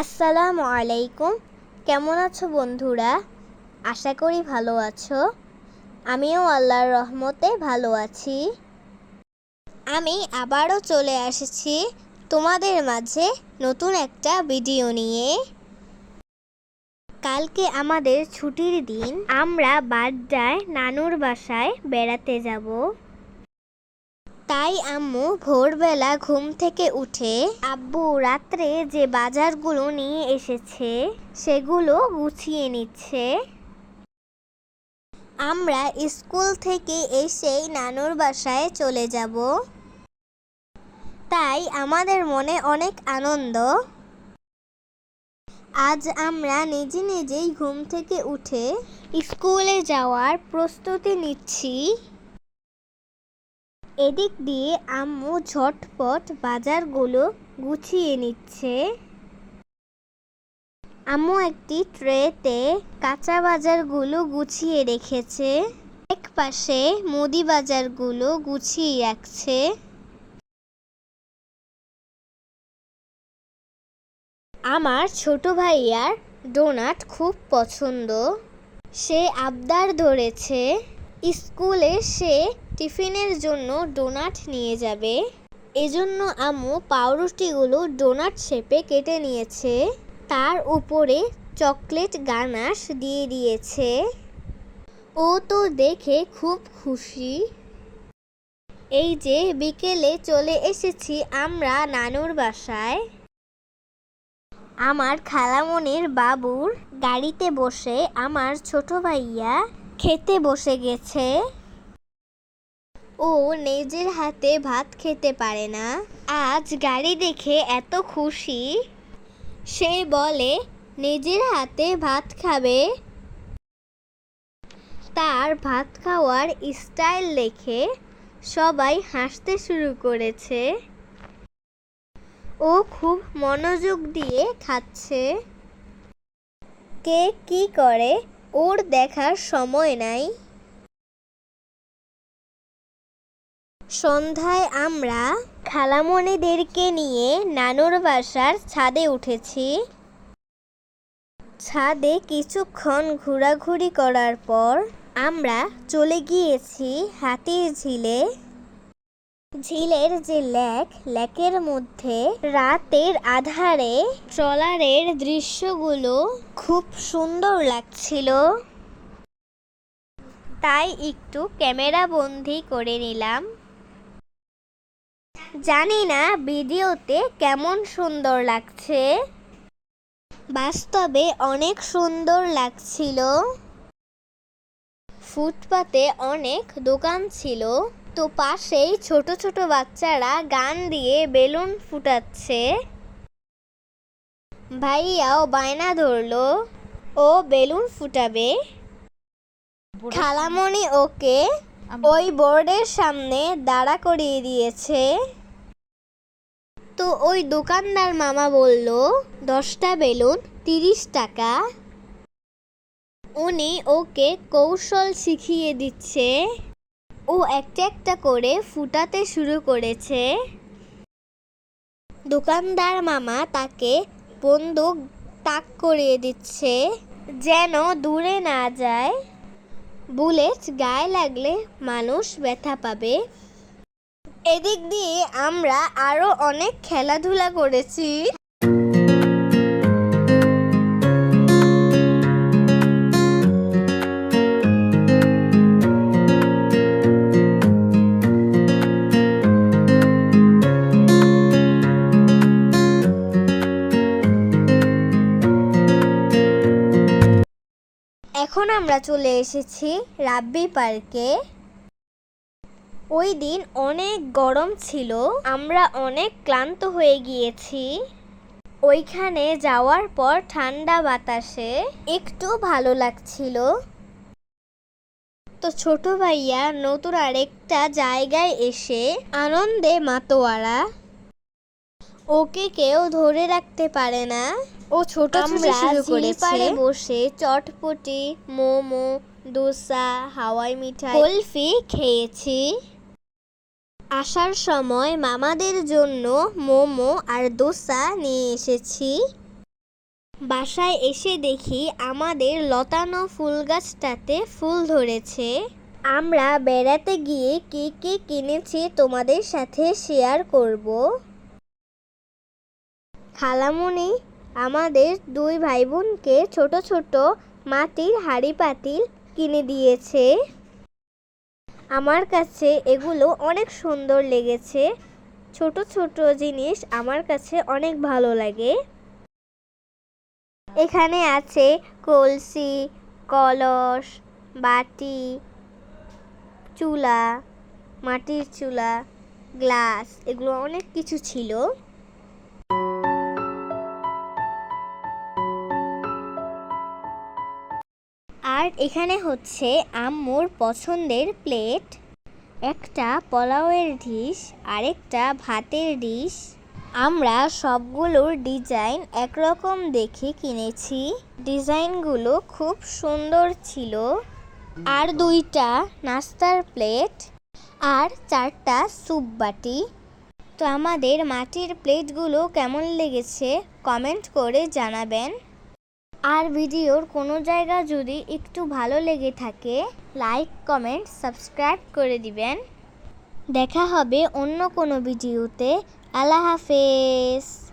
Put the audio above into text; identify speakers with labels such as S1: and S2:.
S1: আসসালামু আলাইকুম। কেমন আছো বন্ধুরা? আশা করি ভালো আছো। আমিও আল্লাহর রহমতে ভালো আছি। আমি আবারও চলে এসেছি তোমাদের মাঝে নতুন একটা ভিডিও নিয়ে। কালকে আমাদের ছুটির দিন, আমরা বাড্ডায় নানুর বাসায় বেড়াতে যাব। তাই আম্মু ভোরবেলা ঘুম থেকে উঠে আব্বু রাত্রে যে বাজারগুলো নিয়ে এসেছে, সেগুলো গুছিয়ে নিচ্ছে। আমরা স্কুল থেকে এসেই নানুর বাসায় চলে যাব। তাই আমাদের মনে অনেক আনন্দ। আজ আমরা নিজে নিজেই ঘুম থেকে উঠে স্কুলে যাওয়ার প্রস্তুতি নিচ্ছি। এদিক দিয়ে আম্মু ঝটপট বাজারগুলো গুছিয়ে নিচ্ছে। আম্মু একটি ট্রেতে কাঁচা বাজারগুলো গুছিয়ে রেখেছে। এক পাশে মুদি বাজারগুলো গুছিয়ে রাখছে। আমার ছোট ভাইয়ার ডোনাট খুব পছন্দ। সে আবদার ধরেছে। স্কুলে সে টিফিনের জন্য ডোনাট নিয়ে যাবে। এজন্য আম্মু পাউরুটিগুলো ডোনাট শেপে কেটে নিয়েছে। তার উপরে চকলেট গানাশ দিয়ে দিয়েছে। ও তো দেখে খুব খুশি। এই যে বিকেলে চলে এসেছি আমরা নানুর বাসায়। আমার খালামনির বাবুর গাড়িতে বসে আমার ছোট ভাইয়া খেতে বসে গেছে। ও নিজের হাতে ভাত খেতে পারে না। আজ গাড়ি দেখে এত খুশি। সে বলে, নিজের হাতে ভাত খাবে? তার ভাত খাওয়ার স্টাইল দেখে সবাই হাসতে শুরু করেছে। ও খুব মনোযোগ দিয়ে খাচ্ছে। কে কি করে, ওর দেখার সময় নাই। সন্ধ্যায় আমরা খালামণিদেরকে নিয়ে নানুর বাসার ছাদে উঠেছি। ছাদে কিছুক্ষণ ঘোরাঘুরি করার পর আমরা চলে গিয়েছি হাতির ঝিলে। ঝিলের যে লেক, লেকের মধ্যে রাতের আধারে ট্রলারের দৃশ্যগুলো খুব সুন্দর লাগছিল। তাই একটু ক্যামেরা বন্দি করে নিলাম। জানি না ভিডিওতে কেমন সুন্দর লাগছে। বাস্তবে অনেক সুন্দর লাগছিল। ফুটপাতে অনেক দোকান ছিল। তো পাশেই ছোট ছোট বাচ্চারা গান দিয়ে বেলুন ফুটাচ্ছে। ভাইয়াও বায়না ধরলো ও বেলুন ফুটাবে? খালামণি ওকে ওই বোর্ডের সামনে দাঁড়া করিয়ে দিয়েছে। তো ওই দোকানদার মামা বলল, দশটা বেলুন, তিরিশ টাকা। উনি ওকে কৌশল শিখিয়ে দিচ্ছে। ও একটা একটা করে ফুটাতে শুরু করেছে। দোকানদার মামা তাকে বন্দুক তাক করিয়ে দিচ্ছে, যেন দূরে না যায়। বুলেট গায়ে লাগলে মানুষ ব্যথা পাবে। এদিক দিয়ে আমরা আরও অনেক খেলাধুলা করেছি। এখন আমরা চলে এসেছি রাব্বি পার্কে। ওই দিন অনেক গরম ছিল আমরা অনেক ক্লান্ত হয়ে গিয়েছি। ওইখানে যাওয়ার পর ঠান্ডা বাতাসে একটু ভালো লাগছিল। তো ছোট ভাইয়া নতুন আরেকটা জায়গায় এসে আনন্দে মাতোয়ারা। ওকে কেউ ধরে রাখতে পারে না। ও ছোট
S2: আমরা পাড়ে
S1: বসে চটপটি মোমো দোসা হাওয়াই মিঠাই কুলফি খেয়েছি। আসার সময় মামাদের জন্য মোমো আর দোসা নিয়ে এসেছি। বাসায় এসে দেখি আমাদের লতানো ফুল গাছটাতে ফুল ধরেছে। আমরা বেড়াতে গিয়ে কি কি কিনেছি তোমাদের সাথে শেয়ার করব? খালামুনি, আমাদের দুই ভাই বোনকে ছোট ছোট মাটির হাঁড়ি পাতিল কিনে দিয়েছে। আমার কাছে এগুলো অনেক সুন্দর লেগেছে। ছোট ছোট জিনিস আমার কাছে অনেক ভালো লাগে। এখানে আছে কলসি, কলস, বাটি, চুলা, মাটির চুলা, গ্লাস, এগুলো অনেক কিছু ছিল। এখানে হচ্ছে আম্মুর পছন্দের প্লেট। একটা পোলাওয়ের ডিশ, আরেকটা ভাতের ডিশ। আমরা সবগুলোর ডিজাইন একরকম দেখে কিনেছি। ডিজাইনগুলো খুব সুন্দর ছিল। আর দুইটা নাস্তার প্লেট আর চারটা স্যুপ বাটি। তো আমাদের মাটির প্লেটগুলো কেমন লেগেছে কমেন্ট করে জানাবেন। আর ভিডিওর কোনো জায়গা যদি একটু ভালো লেগে থাকে, লাইক, কমেন্ট, সাবস্ক্রাইব করে দিবেন। দেখা হবে অন্য কোনো ভিডিওতে। আল্লাহ হাফেজ।